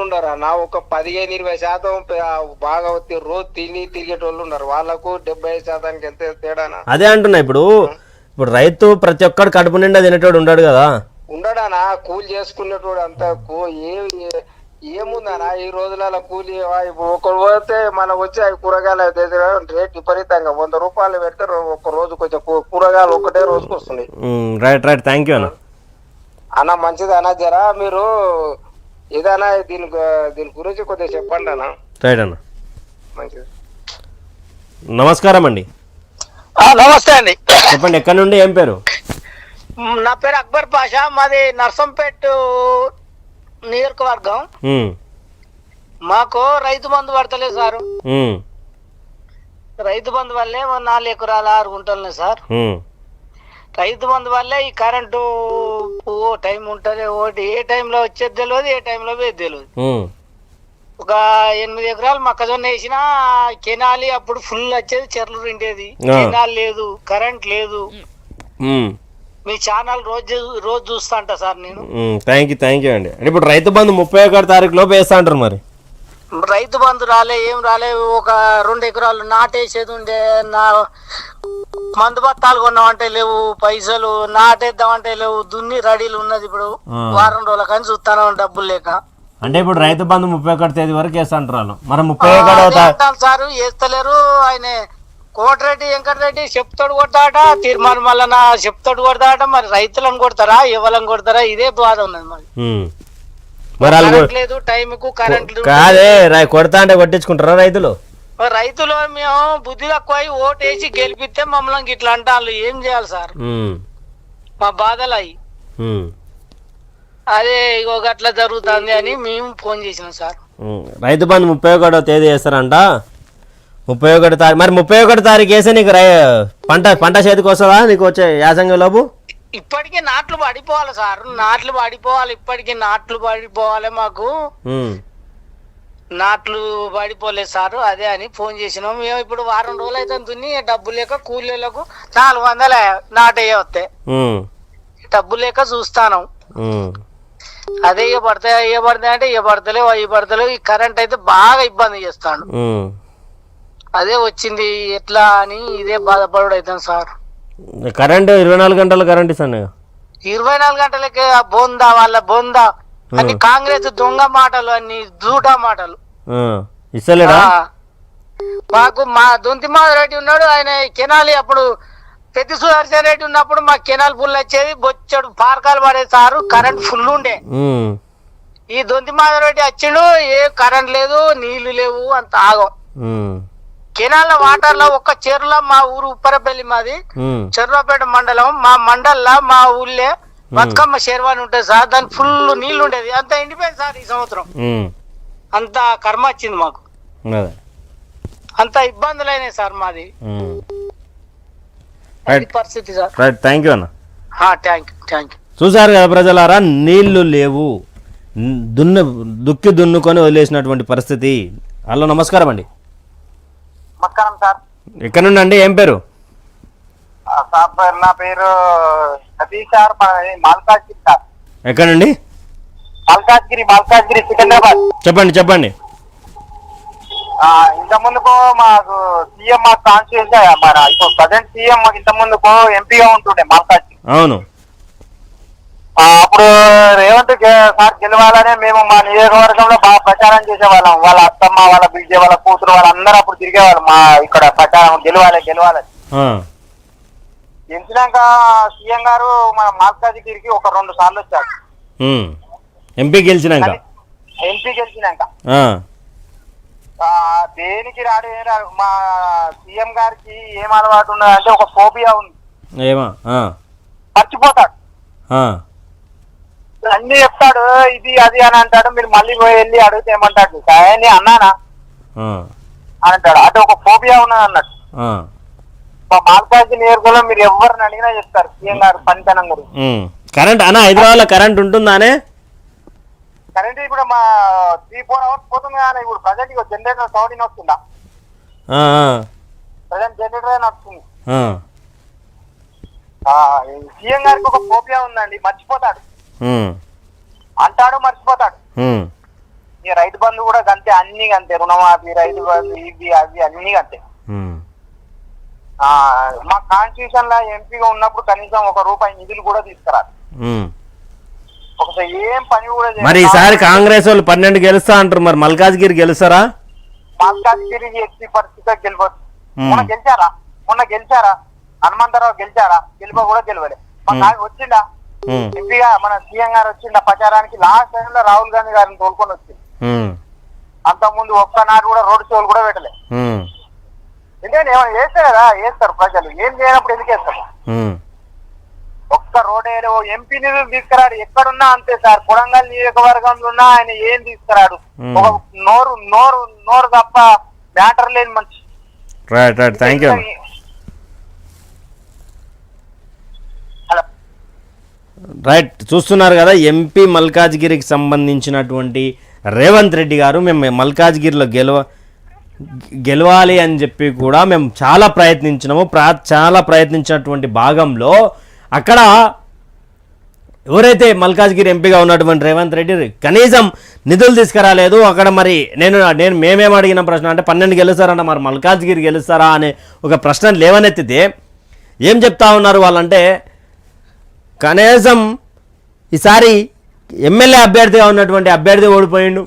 వాళ్ళు ఉన్నారు అన్న ఒక పదిహేను ఇరవై శాతం బాగా రోజు తిని తిరిగేటోళ్ళు ఉన్నారు. వాళ్ళకు డెబ్బై శాతానికి ఎంత తేడానా? అదే అంటున్నా ఇప్పుడు. ఇప్పుడు రైతు ప్రతి ఒక్కడు కడుపు నిండా తినేటోడు ఉన్నాడు కదా. ఉండడానా? కూలి చేసుకునేటోడు అంత ఏ ఏముందనా ఈ రోజులలో కూలి ఒకరు పోతే మనం వచ్చి అవి కూరగాయలు రేట్ విపరీతంగా. వంద రూపాయలు పెడితే ఒక రోజు కొంచెం కూరగాయలు ఒకటే రోజుకి వస్తున్నాయి రైట్ రైట్. థ్యాంక్ యూ అన్న. అన్న మంచిది అన్న జరా మీరు ఏదైనా దీని దీని గురించి కొద్దిగా చెప్పండి అన్న రైట్ అన్న మంచిది. నమస్కారం అండి నమస్తే అండి. చెప్పండి ఎక్కడి నుండి ఏం పేరు? నా పేరు అక్బర్ పాషా మాది నర్సంపేట్ నియోజకవర్గం. మాకు రైతు బంధు పడతలేదు సార్. రైతు బంధు వల్లే నాలుగు ఎకరాల ఆరు గుంటలు సార్. రైతు బంధు వల్లే ఈ కరెంటు ఓ టైం ఉంటుంది. ఓటి ఏ టైంలో వచ్చేది తెలియదు ఏ టైంలో పోయేది తెలియదు ఒక ఎనిమిది ఎకరాలు మొక్కజొన్న వేసిన కెనాలి అప్పుడు ఫుల్ వచ్చేది చెర్లు రెండేది. కెనాల్ లేదు కరెంట్ లేదు. మీ ఛానల్ రోజు రోజు చూస్తా అంట సార్ నేను. థ్యాంక్ యూ థ్యాంక్ యూ అండి. అంటే ఇప్పుడు రైతు బంధు ముప్పై ఒకటి తారీఖు లోపు వేస్తా అంటారు మరి. రైతు బంధు రాలే ఏం రాలే ఒక రెండు ఎకరాలు నాటేసేది ఉండే నా మందు బత్తాలు కొన్నామంటే లేవు పైసలు నాటేద్దామంటే లేవు దున్ని రెడీలు ఉన్నది ఇప్పుడు. వారం రోజుల కానీ చూస్తాను డబ్బులు లేక. అంటే ఇప్పుడు రైతు బంధు ముప్పై ఒకటి తేదీ వరకు వేస్తా అంటారు వాళ్ళు. మరి ముప్పై ఒకటో సారు వేస్తలేరు. ఆయన కోటిరెడ్డి వెంకటరెడ్డి చెప్తాడు కొడతాట తీర్మానం వలన చెప్తాడు కొడతాట మరి రైతులను కొడతారా ఎవలను కొడతారా? ఇదే బాధ ఉన్నది మరి. మరి లేదు టైం కు కరెంట్. కాదే రై- కొడతా అంటే కొట్టించుకుంటారా రైతులు? రైతులు మేము బుద్ధి తక్కువ ఓటేసి గెలిపిస్తే మమ్మల్ని ఇట్లా అంటారు ఏం చేయాలి సార్? మా బాధలు. అయి అదే ఇగో అట్లా జరుగుతుంది అని మేము ఫోన్ చేసినాం సార్. రైతు బంధు ముప్పై ఒకటో తేదీ వేస్తారంట. ముప్పై ఒకటి తారీఖు మరి ముప్పై ఒకటి తారీఖు వేస్తే నీకు రై పంట పంట చేతికి వస్తుందా? నీకు వచ్చే యాసంగి లోపు? ఇప్పటికే నాట్లు పడిపోవాలి సార్. నాట్లు పడిపోవాలి. ఇప్పటికే నాట్లు పడిపోవాలి మాకు. నాట్లు పడిపోలేదు సార్ అదే అని ఫోన్ చేసినాం. మేము ఇప్పుడు వారం రోజులు అయితే దున్ని డబ్బు లేక కూలీలకు నాలుగు వందల నాటే వస్తాయి డబ్బు లేక చూస్తాను. అదే ఇక పడతాయి ఇక పడతాయి అంటే ఇక పడతలేవు అవి పడతలేవు. ఈ కరెంట్ అయితే బాగా ఇబ్బంది చేస్తాడు. ఉమ్. అదే వచ్చింది ఎట్లా అని ఇదే బాధపడు అవుతాను సార్. కరెంటు ఇరవై నాలుగు గంటలు కరెంట్ ఇస్తాను. ఇరవై నాలుగు గంటలకే బొందా వాళ్ళ బొందా అన్ని కాంగ్రెస్ దొంగ మాటలు అన్ని జూట మాటలు. ఇస్తలేడా. మాకు మా దొంతి రెడ్డి ఉన్నాడు ఆయన కెనాలి అప్పుడు పెద్ద సుదర్శన్ రెడ్డి ఉన్నప్పుడు మా కెనాల్ ఫుల్ వచ్చేది బొచ్చడు పార్కాలు పడేది సారు కరెంట్ ఫుల్ ఉండే. ఈ దొంతి రెడ్డి వచ్చిండు ఏ కరెంట్ లేదు నీళ్ళు లేవు అంత ఆగం. కెనాల్ వాటర్లో ఒక్క చెరువులో మా ఊరు ఉప్పరపల్లి మాది ఉమ్, చెర్రాపేట మండలం మా మండల్లో మా ఊళ్ళే బతుకమ్మ శర్వాణి ఉంటుంది సార్ దానికి ఫుల్ నీళ్ళు ఉండేది అంత ఎండిపోయింది సార్ ఈ సంవత్సరం. అంత కర్మ వచ్చింది మాకు. అంత ఇబ్బందులు అయినాయి సార్ మాది. పరిస్థితి సార్. రైట్ థ్యాంక్ యూ అన్న. థ్యాంక్ యూ థ్యాంక్ యూ చూసారు కదా ప్రజలారా నీళ్ళు లేవు. దున్ను దుక్కి దున్నుకొని వదిలేసినటువంటి పరిస్థితి. హలో నమస్కారం అండి. నమస్కారం సార్. ఎక్కడ నుండి అండి ఏం పేరు? ఆ, సార్ పేరు నా పేరు సతీష్ సార్ మల్కాజ్గిరి సార్. ఎక్కడ నుండి మల్కాజ్గిరి మల్కాజ్గిరి సికింద్రాబాద్. చెప్పండి చెప్పండి. ఇంత ముందుకు మాకు సీఎం మాకు కాన్స్టిట్యూన్సీ మన ఇప్పుడు ప్రజెంట్ సీఎం ఇంత ముందుకు ఎంపీగా ఉంటుండే మల్కాజ్గిరి. అవును. అప్పుడు రేవంత్ సార్ గెలవాలనే మేము మా నియోజకవర్గంలో బాగా ప్రచారం చేసేవాళ్ళం. వాళ్ళ అత్తమ్మ వాళ్ళ బిడ్డ వాళ్ళ కూతురు వాళ్ళందరూ అప్పుడు తిరిగేవాళ్ళు మా ఇక్కడ ప్రచారం గెలవాలి గెలవాలి గెలిచినాక సీఎం గారు మన మల్కాజ్గిరికి ఒక రెండు సార్లు వచ్చారు. ఉమ్. ఎంపీ గెలిచినాక? ఎంపీ గెలిచినాక. దేనికి రాడు ఏం రాడు? మా సీఎం గారికి ఏం అలవాటు ఉన్నదంటే ఒక ఫోబియా ఉంది. ఏమా? మర్చిపోతాడు. అన్ని చెప్తాడు ఇది అది అని అంటాడు మీరు మళ్ళీ పోయి వెళ్ళి అడిగితే ఏమంటాడు? అన్నానా? అని అంటాడు. అంటే ఒక ఫోబియా ఉన్నది అన్నట్టు. మా మాల్కాజీ నియోజకవర్గంలో మీరు ఎవరిని అడిగినా చెప్తారు. సీఎం గారు పనితనం గురించి. కరెంట్ అన్న హైదరాబాద్లో కరెంట్ ఉంటుందానే? కరెంట్ ఇప్పుడు మా త్రీ ఫోర్ అవర్స్ పోతుంది కానీ ఇప్పుడు ప్రజెంట్ ఇక జనరేటర్ సౌండ్ వస్తుందా ఆ, ఆ, ప్రజెంట్ జనరేటర్ నడుస్తుంది. ఆ, సీఎం గారికి ఒక ఫోబియా ఉందండి. మర్చిపోతాడు. ఉమ్, అంటాడు మర్చిపోతాడు. ఉమ్. ఈ రైతు బంధు కూడా అంతే అన్ని అంతే రుణమాఫీ రైతు బంధు ఇవి అవి అన్ని అంతే మా కాన్స్టిట్యూషన్లో ఎంపీగా ఉన్నప్పుడు కనీసం ఒక రూపాయి నిధులు కూడా తీసుకురాదు ఏం పని కూడా. మరి ఈసారి కాంగ్రెస్ వాళ్ళు పన్నెండు గెలుస్తా అంటారు మరి మల్కాజ్గిరి గెలుస్తారా? మల్కాజ్గిరి ఎట్టి పరిస్థితిలో గెలవదు. మ్మ్. మొన్న గెలిచారా? మొన్న గెలిచారా? హనుమంతరావు గెలిచారా? గెలుప కూడా గెలవలే. వచ్చిందా. ఎంపీగా మన సీఎం గారు వచ్చిందా ప్రచారానికి లాస్ట్ టైం లో రాహుల్ గాంధీ గారిని తోలుకొని వచ్చింది ఉమ్. అంత ముందు ఒక్కనాడు కూడా రోడ్ షోలు కూడా పెట్టలే. ఎందుకంటే ఏమైనా చేస్తే కదా వేస్తారు ప్రజలు. ఏం చేయనప్పుడు ఎందుకు వేస్తారు. ఒక్క రోడ్ వేయలే, ఓ ఎంపీ నిధులు తీసుకురాడు. ఎక్కడున్నా అంతే సార్. కొడంగల్ నియోజకవర్గంలో ఉన్నా ఆయన ఏం తీసుకురాడు. ఒక నోరు నోరు నోరు తప్ప మ్యాటర్ లేని మనిషి. Right right thank you hello. Right చూస్తున్నారు కదా ఎంపీ మల్కాజ్గిరికి సంబంధించినటువంటి రేవంత్ రెడ్డి గారు మేము మల్కాజ్గిరిలో గెలవ గెలవాలి అని చెప్పి కూడా మేము చాలా ప్రయత్నించినాము. ప్రా చాలా ప్రయత్నించినటువంటి భాగంలో అక్కడ ఎవరైతే మల్కాజ్గిరి ఎంపీగా ఉన్నటువంటి రేవంత్ రెడ్డి కనీసం నిధులు తీసుకురాలేదు. అక్కడ మరి నేను నేను మేమేం అడిగిన ప్రశ్న అంటే పన్నెండు గెలుస్తారంట మరి మల్కాజ్గిరి గెలుస్తారా? అనే ఒక ప్రశ్న లేవనెత్తితే ఏం చెప్తా ఉన్నారు వాళ్ళంటే కనీసం ఈసారి ఎమ్మెల్యే అభ్యర్థిగా ఉన్నటువంటి అభ్యర్థి ఓడిపోయిండు.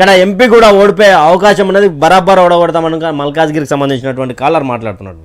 ఇక్కడ ఎంపీ కూడా ఓడిపోయే అవకాశం ఉన్నది బరాబర్ ఓడగొడతామని మల్కాజ్గిరికి సంబంధించినటువంటి కాలర్ మాట్లాడుతున్నాడు.